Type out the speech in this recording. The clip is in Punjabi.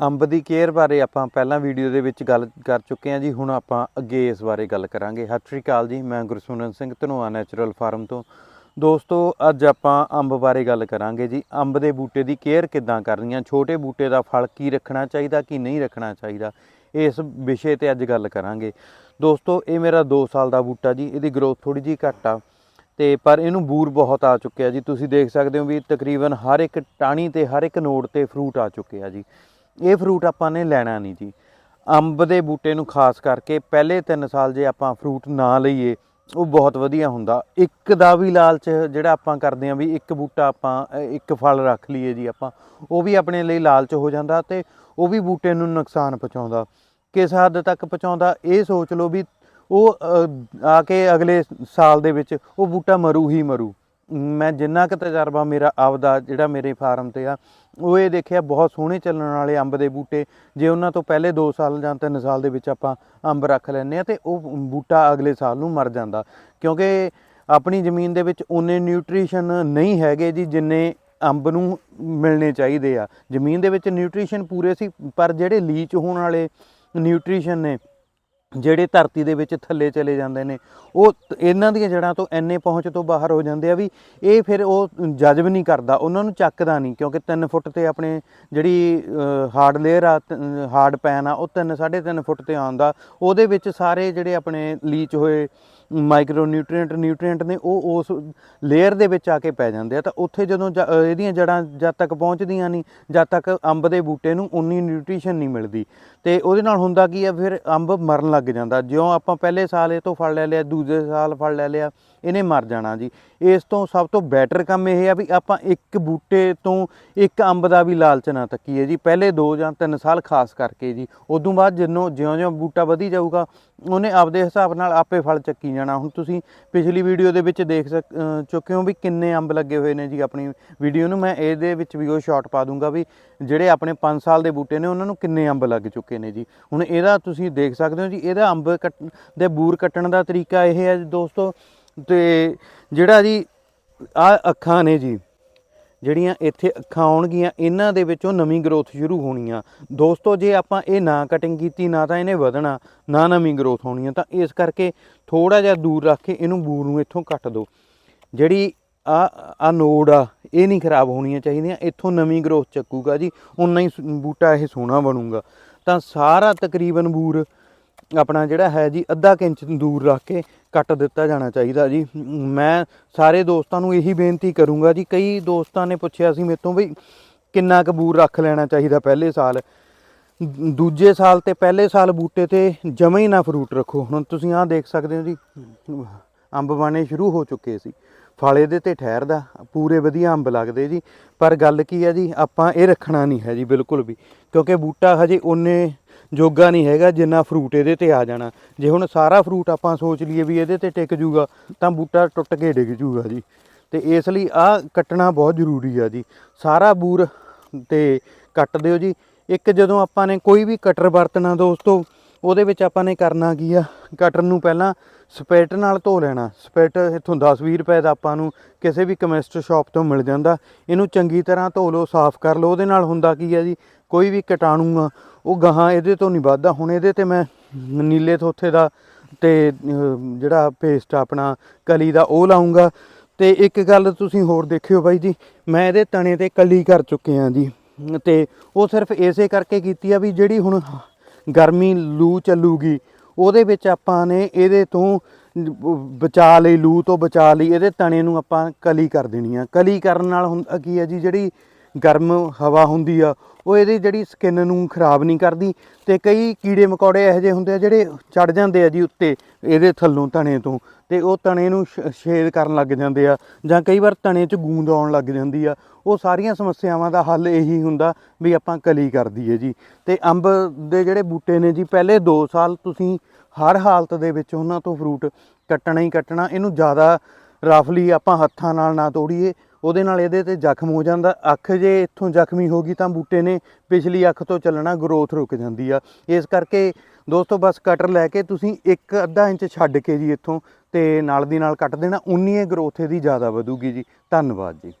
ਅੰਬ ਦੀ ਕੇਅਰ ਬਾਰੇ ਆਪਾਂ ਪਹਿਲਾਂ ਵੀਡੀਓ ਦੇ ਵਿੱਚ ਗੱਲ ਕਰ ਚੁੱਕੇ ਹਾਂ ਜੀ, ਹੁਣ ਆਪਾਂ ਅੱਗੇ ਇਸ ਬਾਰੇ ਗੱਲ ਕਰਾਂਗੇ। ਸਤਿ ਸ਼੍ਰੀ ਅਕਾਲ ਜੀ, ਮੈਂ ਗੁਰਸੁਨਨ ਸਿੰਘ, ਧਨੋਆ ਨੈਚੁਰਲ ਫਾਰਮ ਤੋਂ। ਦੋਸਤੋ, ਅੱਜ ਆਪਾਂ ਅੰਬ ਬਾਰੇ ਗੱਲ ਕਰਾਂਗੇ ਜੀ। ਅੰਬ ਦੇ ਬੂਟੇ ਦੀ ਕੇਅਰ ਕਿੱਦਾਂ ਕਰਨੀ ਆ? ਛੋਟੇ ਬੂਟੇ ਦਾ ਫਲ ਕੀ ਰੱਖਣਾ ਚਾਹੀਦਾ, ਕੀ ਨਹੀਂ ਰੱਖਣਾ ਚਾਹੀਦਾ? ਇਸ ਵਿਸ਼ੇ ਤੇ ਅੱਜ ਗੱਲ ਕਰਾਂਗੇ। ਦੋਸਤੋ, ਇਹ ਮੇਰਾ 2 ਸਾਲ ਦਾ ਬੂਟਾ ਜੀ, ਇਹਦੀ ਗਰੋਥ ਥੋੜੀ ਜੀ ਘੱਟ ਆ। ਤੇ ਪਰ ਇਹਨੂੰ ਬੂਰ ਬਹੁਤ ਆ ਚੁੱਕਿਆ ਜੀ। ਤੁਸੀਂ ਦੇਖ ਸਕਦੇ ਹੋ ਵੀ ਤਕਰੀਬਨ ਹਰ ਇੱਕ ਟਾਹਣੀ ਤੇ, ਹਰ ਇੱਕ ਨੋਡ ਤੇ ਫਰੂਟ ਆ ਚੁੱਕੇ ਆ ਜੀ। ਇਹ ਫਰੂਟ ਆਪਾਂ ਨੇ ਲੈਣਾ ਨਹੀਂ ਜੀ। ਅੰਬ ਦੇ ਬੂਟੇ ਨੂੰ ਖਾਸ ਕਰਕੇ ਪਹਿਲੇ 3 ਸਾਲ ਜੇ ਆਪਾਂ ਫਰੂਟ ਨਾ ਲਈਏ, ਉਹ ਬਹੁਤ ਵਧੀਆ ਹੁੰਦਾ। ਇੱਕ ਦਾ ਵੀ ਲਾਲਚ ਜਿਹੜਾ ਆਪਾਂ ਕਰਦੇ ਆਂ ਵੀ ਇੱਕ ਬੂਟਾ ਆਪਾਂ, ਇੱਕ ਫਲ ਰੱਖ ਲਈਏ ਜੀ ਆਪਾਂ, ਉਹ ਵੀ ਆਪਣੇ ਲਈ ਲਾਲਚ ਹੋ ਜਾਂਦਾ ਤੇ ਉਹ ਵੀ ਬੂਟੇ ਨੂੰ ਨੁਕਸਾਨ ਪਹੁੰਚਾਉਂਦਾ। ਕਿਸ ਹੱਦ ਤੱਕ ਪਹੁੰਚਾਉਂਦਾ, ਇਹ ਸੋਚ ਲਓ ਵੀ ਉਹ ਆ ਕੇ ਅਗਲੇ ਸਾਲ ਦੇ ਵਿੱਚ ਉਹ ਬੂਟਾ ਮਰੂ ਹੀ ਮਰੂ। ਮੈਂ ਜਿੰਨਾ ਕੁ ਤਜਰਬਾ ਮੇਰਾ ਆਪਦਾ ਜਿਹੜਾ ਮੇਰੇ ਫਾਰਮ ਤੇ ਆ, ਉਹ ਇਹ ਦੇਖਿਆ ਬਹੁਤ ਸੋਹਣੇ ਚੱਲਣ ਵਾਲੇ ਅੰਬ ਦੇ ਬੂਟੇ। ਜੇ ਉਹਨਾਂ ਤੋਂ ਪਹਿਲੇ 2 ਸਾਲ ਜਾਂ 3 ਸਾਲ ਦੇ ਵਿੱਚ ਆਪਾਂ ਅੰਬ ਰੱਖ ਲੈਂਦੇ ਆ ਤੇ ਉਹ ਬੂਟਾ ਅਗਲੇ ਸਾਲ ਨੂੰ ਮਰ ਜਾਂਦਾ। ਕਿਉਂਕਿ ਆਪਣੀ ਜ਼ਮੀਨ ਦੇ ਵਿੱਚ ਉਨੇ ਨਿਊਟ੍ਰੀਸ਼ਨ ਨਹੀਂ ਹੈਗੇ ਜੀ ਜਿੰਨੇ ਅੰਬ ਨੂੰ ਮਿਲਣੇ ਚਾਹੀਦੇ ਆ। ਜ਼ਮੀਨ ਦੇ ਵਿੱਚ ਨਿਊਟ੍ਰੀਸ਼ਨ ਪੂਰੇ ਸੀ, ਪਰ ਜਿਹੜੇ ਲੀਚ ਹੋਣ ਵਾਲੇ ਨਿਊਟ੍ਰੀਸ਼ਨ ਨੇ ਜਿਹੜੇ ਧਰਤੀ ਦੇ ਵਿੱਚ ਥੱਲੇ ਚਲੇ ਜਾਂਦੇ ਨੇ, ਉਹ ਇਹਨਾਂ ਦੀਆਂ ਜੜ੍ਹਾਂ ਤੋਂ ਐਨੇ ਪਹੁੰਚ ਤੋਂ ਬਾਹਰ ਹੋ ਜਾਂਦੇ ਆ ਵੀ ਇਹ ਫਿਰ ਉਹ ਜਜ਼ਬ ਨਹੀਂ ਕਰਦਾ, ਉਹਨਾਂ ਨੂੰ ਚੱਕਦਾ ਨਹੀਂ, ਕਿਉਂਕਿ 3 ਫੁੱਟ ਤੇ ਆਪਣੇ ਜਿਹੜੀ ਹਾਰਡ ਲੇਅਰ ਆ ਹਾਰਡ ਪੈਨ ਆ, ਉਹ 3 3.5 ਫੁੱਟ ਤੇ ਆਉਂਦਾ, ਉਹਦੇ ਵਿੱਚ ਸਾਰੇ ਜਿਹੜੇ ਆਪਣੇ ਲੀਚ ਹੋਏ ਮਾਈਕਰੋ ਨਿਊਟ੍ਰੀਐਂਟ ਨਿਊਟ੍ਰੀਐਂਟ ਨੇ ਉਹ ਉਸ ਲੇਅਰ ਦੇ ਵਿੱਚ ਆ ਕੇ ਪੈ ਜਾਂਦੇ ਆ। ਤਾਂ ਉੱਥੇ ਜਦੋਂ ਜ- ਇਹਦੀਆਂ ਜੜਾਂ ਜਦ ਤੱਕ ਪਹੁੰਚਦੀਆਂ ਨਹੀਂ, ਜਦ ਤੱਕ ਅੰਬ ਦੇ ਬੂਟੇ ਨੂੰ ਉਨੀ ਨਿਊਟ੍ਰੀਸ਼ਨ ਨਹੀਂ ਮਿਲਦੀ। ਤੇ ਉਹਦੇ ਨਾਲ ਹੁੰਦਾ ਕੀ ਆ, ਫਿਰ ਅੰਬ ਮਰਨ ਲੱਗ ਜਾਂਦਾ। ਜਿਉਂ ਆਪਾਂ ਪਹਿਲੇ ਸਾਲ ਇਹ ਤੋਂ ਫਲ ਲੈ ਲਿਆ, ਦੂਜੇ ਸਾਲ ਫਲ ਲੈ ਲਿਆ, ਇਹਨੇ ਮਰ ਜਾਣਾ ਜੀ। ਇਸ ਤੋਂ ਸਭ ਤੋਂ ਬੈਟਰ ਕੰਮ ਇਹ ਆ ਵੀ ਆਪਾਂ ਇੱਕ ਬੂਟੇ ਤੋਂ ਇੱਕ ਅੰਬ ਦਾ ਵੀ ਲਾਲਚ ਨਾ ਤੱਕੀਏ ਜੀ। ਪਹਿਲੇ 2 ਜਾਂ 3 ਸਾਲ ਖਾਸ ਕਰਕੇ ਜੀ। ਉਦੋਂ ਬਾਅਦ ਜਿੰਨੋਂ ਜਿਉਂ-ਜਿਉਂ ਬੂਟਾ ਵਧੀ ਜਾਊਗਾ ਉਹਨੇ ਆਪਦੇ ਹਿਸਾਬ ਨਾਲ ਆਪੇ ਫਲ ਚੱਕੀ ਜਾਣਾ। ਹੁਣ ਤੁਸੀਂ ਪਿਛਲੀ ਵੀਡੀਓ ਦੇ ਵਿੱਚ ਦੇਖ ਸਕ ਚੁੱਕੇ ਹੋ ਵੀ ਕਿੰਨੇ ਅੰਬ ਲੱਗੇ ਹੋਏ ਨੇ ਜੀ ਆਪਣੀ ਵੀਡੀਓ ਨੂੰ। ਮੈਂ ਇਹਦੇ ਵਿੱਚ ਵੀ ਉਹ ਸ਼ਾਰਟ ਪਾ ਦੂੰਗਾ ਵੀ ਜਿਹੜੇ ਆਪਣੇ 5 ਸਾਲ ਦੇ ਬੂਟੇ ਨੇ, ਉਹਨਾਂ ਨੂੰ ਕਿੰਨੇ ਅੰਬ ਲੱਗ ਚੁੱਕੇ ਨੇ ਜੀ। ਹੁਣ ਇਹਦਾ ਤੁਸੀਂ ਦੇਖ ਸਕਦੇ ਹੋ ਜੀ, ਇਹਦਾ ਅੰਬ ਕੱਟ, ਦੇ ਬੂਰ ਕੱਟਣ ਦਾ ਤਰੀਕਾ ਇਹ ਹੈ ਦੋਸਤੋ। ਤੇ ਜਿਹੜਾ ਜੀ ਆ ਅੱਖਾਂ ਨੇ ਜੀ ਜਿਹੜੀਆਂ ਇੱਥੇ ਅੱਖਾਂ ਆਉਣਗੀਆਂ, ਇਹਨਾਂ ਦੇ ਵਿੱਚੋਂ ਨਵੀਂ ਗਰੋਥ ਸ਼ੁਰੂ ਹੋਣੀ ਆ ਦੋਸਤੋ, ਜੇ ਆਪਾਂ ਇਹ ਨਾ ਕਟਿੰਗ ਕੀਤੀ, ਨਾ ਤਾਂ ਇਹਨੇ ਵਧਣਾ, ਨਾ ਨਵੀਂ ਗਰੋਥ ਹੋਣੀ ਆ, ਤਾਂ ਇਸ ਕਰਕੇ ਥੋੜਾ ਜਿਹਾ ਦੂਰ ਰੱਖ ਕੇ ਇਹਨੂੰ ਬੂਰ ਨੂੰ ਇੱਥੋਂ ਕੱਟ ਦਿਓ। ਜਿਹੜੀ ਆ ਆ ਨੋਡ ਆ, ਇਹ ਨਹੀਂ ਖਰਾਬ ਹੋਣੀਆਂ ਚਾਹੀਦੀਆਂ, ਇੱਥੋਂ ਨਵੀਂ ਗਰੋਥ ਚੱਕੂਗਾ ਜੀ ਉਨਾ ਹੀ ਸ- ਬੂਟਾ ਇਹ ਸੋਹਣਾ ਬਣੂਗਾ। ਤਾਂ ਸਾਰਾ ਤਕਰੀਬਨ ਬੂਰ ਆਪਣਾ ਜਿਹੜਾ ਹੈ ਜੀ, ਅੱਧਾ ਕੁ ਇੰਚ ਦੂਰ ਰੱਖ ਕੇ ਕੱਟ ਦਿੱਤਾ ਜਾਣਾ ਚਾਹੀਦਾ ਜੀ। ਮੈਂ ਸਾਰੇ ਦੋਸਤਾਂ ਨੂੰ ਇਹੀ ਬੇਨਤੀ ਕਰੂੰਗਾ ਜੀ, ਕਈ ਦੋਸਤਾਂ ਨੇ ਪੁੱਛਿਆ ਸੀ ਮੇਰੇ ਤੋਂ ਵੀ ਕਿੰਨਾ ਕਬੂਰ ਰੱਖ ਲੈਣਾ ਚਾਹੀਦਾ ਪਹਿਲੇ ਸਾਲ। ਦੂਜੇ ਸਾਲ ਤੇ ਪਹਿਲੇ ਸਾਲ ਬੂਟੇ ਤੇ ਜਮਾ ਹੀ ਨਾ ਫਰੂਟ ਰੱਖੋ। ਹੁਣ ਤੁਸੀਂ ਆਹ ਦੇਖ ਸਕਦੇ ਹੋ ਜੀ, ਅੰਬ ਬਾਣੇ ਸ਼ੁਰੂ ਹੋ ਚੁੱਕੇ ਸੀ। ਫਲ ਇਹਦੇ ਤੇ ਠਹਿਰਦਾ, ਪੂਰੇ ਵਧੀਆ ਅੰਬ ਲੱਗਦੇ ਜੀ। ਪਰ ਗੱਲ ਕੀ ਹੈ ਜੀ, ਆਪਾਂ ਇਹ ਰੱਖਣਾ ਨਹੀਂ ਹੈ ਜੀ, ਬਿਲਕੁਲ ਵੀ। ਕਿਉਂਕਿ ਬੂਟਾ ਹਜੇ ਉਹਨੇ ਜੋਗਾ ਨਹੀਂ ਹੈਗਾ, ਜਿੰਨਾ ਫਰੂਟ ਇਹਦੇ ਤੇ ਆ ਜਾਣਾ। ਜੇ ਹੁਣ ਸਾਰਾ ਫਰੂਟ ਆਪਾਂ ਸੋਚ ਲਈਏ ਵੀ ਇਹਦੇ ਤੇ ਟਿਕ ਜੂਗਾ, ਤਾਂ ਬੂਟਾ ਟੁੱਟ ਕੇ ਡਿੱਗ ਜੂਗਾ ਜੀ। ਤੇ ਇਸ ਲਈ ਆ ਕੱਟਣਾ ਬਹੁਤ ਜ਼ਰੂਰੀ ਆ ਜੀ। ਸਾਰਾ ਬੂਰ ਤੇ ਕੱਟ ਦਿਓ ਜੀ। ਇੱਕ ਜਦੋਂ ਆਪਾਂ ਨੇ ਕੋਈ ਵੀ ਕਟਰ ਵਰਤਣਾ ਦੋਸਤੋ ਉਹਦੇ ਵਿੱਚ ਆਪਾਂ ਨੇ ਕਰਨਾ ਕੀ ਆ ਕਟਰ ਨੂੰ ਪਹਿਲਾਂ ਸਪੈਟ ਨਾਲ ਧੋ ਲੈਣਾ। ਸਪੈਟ ਇੱਥੋਂ 10-20 ਰੁਪਏ ਦਾ ਆਪਾਂ ਨੂੰ ਕਿਸੇ ਵੀ ਕੈਮਿਸਟ ਸ਼ਾਪ ਤੋਂ ਮਿਲ ਜਾਂਦਾ। ਇਹਨੂੰ ਚੰਗੀ ਤਰ੍ਹਾਂ ਧੋ ਲਓ, ਸਾਫ਼ ਕਰ ਲਓ, ਉਹਦੇ ਨਾਲ ਹੁੰਦਾ ਕੀ ਆ ਜੀ, ਕੋਈ ਵੀ ਕੀਟਾਣੂ ਆ, ਉਹ ਗਾਹਾਂ ਇਹਦੇ ਤੋਂ ਨਹੀਂ ਵੱਧਦਾ। ਹੁਣ ਇਹਦੇ ਤੇ ਮੈਂ ਨੀਲੇ ਥੋਥੇ ਦਾ ਤੇ ਜਿਹੜਾ ਪੇਸਟ ਆਪਣਾ ਕਲੀ ਦਾ ਉਹ ਲਾਉਂਗਾ ਤੇ ਇੱਕ ਗੱਲ ਤੁਸੀਂ ਹੋਰ ਦੇਖਿਓ ਬਾਈ ਜੀ, ਮੈਂ ਇਹਦੇ ਤਣੇ ਤੇ ਕਲੀ ਕਰ ਚੁੱਕੇ ਆ ਜੀ। ਤੇ ਉਹ ਸਿਰਫ ਇਸੇ ਕਰਕੇ ਕੀਤੀ ਆ ਵੀ ਜਿਹੜੀ ਹੁਣ ਗਰਮੀ ਲੂ ਚੱਲੂਗੀ, ਉਹਦੇ ਵਿੱਚ ਆਪਾਂ ਨੇ ਇਹਦੇ ਤੋਂ ਬਚਾ ਲਈ, ਲੂ ਤੋਂ ਬਚਾ ਲਈ, ਇਹਦੇ ਤਣੇ ਨੂੰ ਆਪਾਂ ਕਲੀ ਕਰ ਦੇਣੀ ਆ। ਕਲੀ ਕਰਨ ਨਾਲ ਹੁੰਦਾ ਕੀ ਹੈ ਜੀ, ਜਿਹੜੀ ਗਰਮ ਹਵਾ ਹੁੰਦੀ ਆ, ਉਹ ਇਹਦੀ ਜਿਹੜੀ ਸਕਿਨ ਨੂੰ ਖਰਾਬ ਨਹੀਂ ਕਰਦੀ ਤੇ ਕਈ ਕੀੜੇ ਮਕੌੜੇ ਇਹੋ ਜਿਹੇ ਹੁੰਦੇ ਆ ਜਿਹੜੇ ਚੜ ਜਾਂਦੇ ਆ ਜੀ ਉੱਤੇ, ਇਹਦੇ ਥੱਲੋਂ ਤਣੇ ਤੋਂ ਤੇ ਉਹ ਤਣੇ ਨੂੰ ਸ਼- ਛੇਦ ਕਰਨ ਲੱਗ ਜਾਂਦੇ ਆ ਜਾਂ ਕਈ ਵਾਰ ਤਣੇ 'ਚ ਗੂੰਦ ਆਉਣ ਲੱਗ ਜਾਂਦੀ ਆ, ਉਹ ਸਾਰੀਆਂ ਸਮੱਸਿਆਵਾਂ ਦਾ ਹੱਲ ਇਹੀ ਹੁੰਦਾ ਵੀ ਆਪਾਂ ਕਲੀ ਕਰ ਦਈਏ ਜੀ। ਤੇ ਅੰਬ ਦੇ ਜਿਹੜੇ ਬੂਟੇ ਨੇ ਜੀ, ਪਹਿਲੇ 2 ਸਾਲ ਤੁਸੀਂ ਹਰ ਹਾਲਤ ਦੇ ਵਿੱਚ ਉਹਨਾਂ ਤੋਂ ਫਰੂਟ ਕੱਟਣਾ ਹੀ ਕੱਟਣਾ, ਇਹਨੂੰ ਜ਼ਿਆਦਾ ਰਫਲੀ ਆਪਾਂ ਹੱਥਾਂ ਨਾਲ ਨਾ ਤੋੜੀਏ ਉਹਦੇ ਨਾਲ ਇਹਦੇ ਤੇ ਜ਼ਖਮ ਹੋ ਜਾਂਦਾ। ਅੱਖ ਜੇ ਇੱਥੋਂ ਜ਼ਖਮੀ ਹੋ ਗਈ ਤਾਂ ਬੂਟੇ ਨੇ ਪਿਛਲੀ ਅੱਖ ਤੋਂ ਚੱਲਣਾ ਗਰੋਥ ਰੁਕ ਜਾਂਦੀ ਆ। ਇਸ ਕਰਕੇ ਦੋਸਤੋ ਬਸ ਕਟਰ ਲੈ ਕੇ ਤੁਸੀਂ ਇੱਕ ਅੱਧਾ ਇੰਚ ਛੱਡ ਕੇ ਜੀ ਇੱਥੋਂ ਤੇ ਨਾਲ ਦੀ ਨਾਲ ਕੱਟ ਦੇਣਾ। ਉਨੀ ਇਹ ਗਰੋਥ ਇਹਦੀ ਜ਼ਿਆਦਾ ਵਧੂਗੀ ਜੀ। ਧੰਨਵਾਦ ਜੀ।